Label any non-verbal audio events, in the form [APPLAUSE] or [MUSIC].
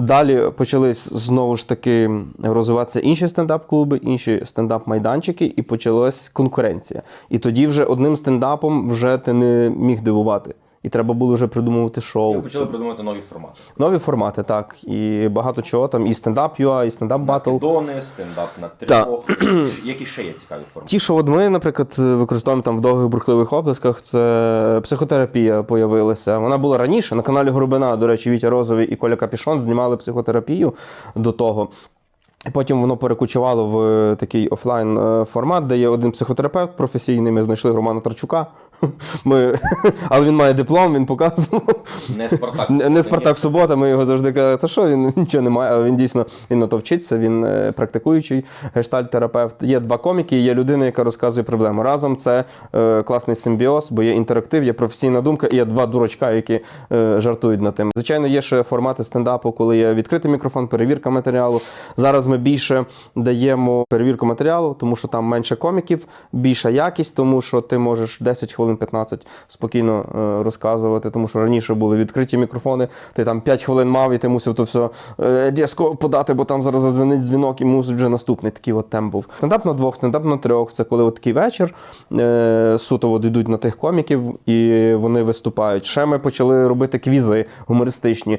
Далі почались знову ж таки розвиватися інші стендап-клуби, інші стендап-майданчики, і почалась конкуренція. І тоді вже одним стендапом вже ти не міг дивувати. І треба було вже придумувати шоу. Ви почали придумувати нові формати. Нові формати, так. І багато чого там, і стендап UA, і стендап батл. Дони, стендап на Так. трьох. Які ще є цікаві формати? Ті, що от ми, наприклад, використовуємо там в довгих бурхливих оплесках, це психотерапія появилася. Вона була раніше на каналі Грубина. До речі, Вітя Розовий і Коля Капішон знімали психотерапію до того. Потім воно перекочувало в такий офлайн е, формат, де є один психотерапевт професійний. Ми знайшли Романа Тарчука. [LAUGHS] Ми... [LAUGHS] Але він має диплом, він показував. Не Спартак. [LAUGHS] Не, Спартак Субота, ми його завжди казали, та що він нічого не має, але він дійсно він на то вчиться, він е, практикуючий гештальт-терапевт. Є два коміки, є людина, яка розказує проблему. Разом це е, класний симбіоз, бо є інтерактив, є професійна думка, і є два дурачка, які е, жартують над тим. Звичайно, є ще формати стендапу, коли є відкритий мікрофон, перевірка матеріалу. Зараз ми більше даємо перевірку матеріалу, тому що там менше коміків, більша якість, тому що ти можеш 10 хвилин 15 спокійно е, розказувати, тому що раніше були відкриті мікрофони, ти там 5 хвилин мав і ти мусив то все е, різко подати, бо там зараз задзвонить дзвінок і мусить вже наступний такий от темп був. Стендап на двох, стендап на трьох. Це коли от такий вечір е, суто от йдуть на тих коміків і вони виступають. Ще ми почали робити квізи гумористичні.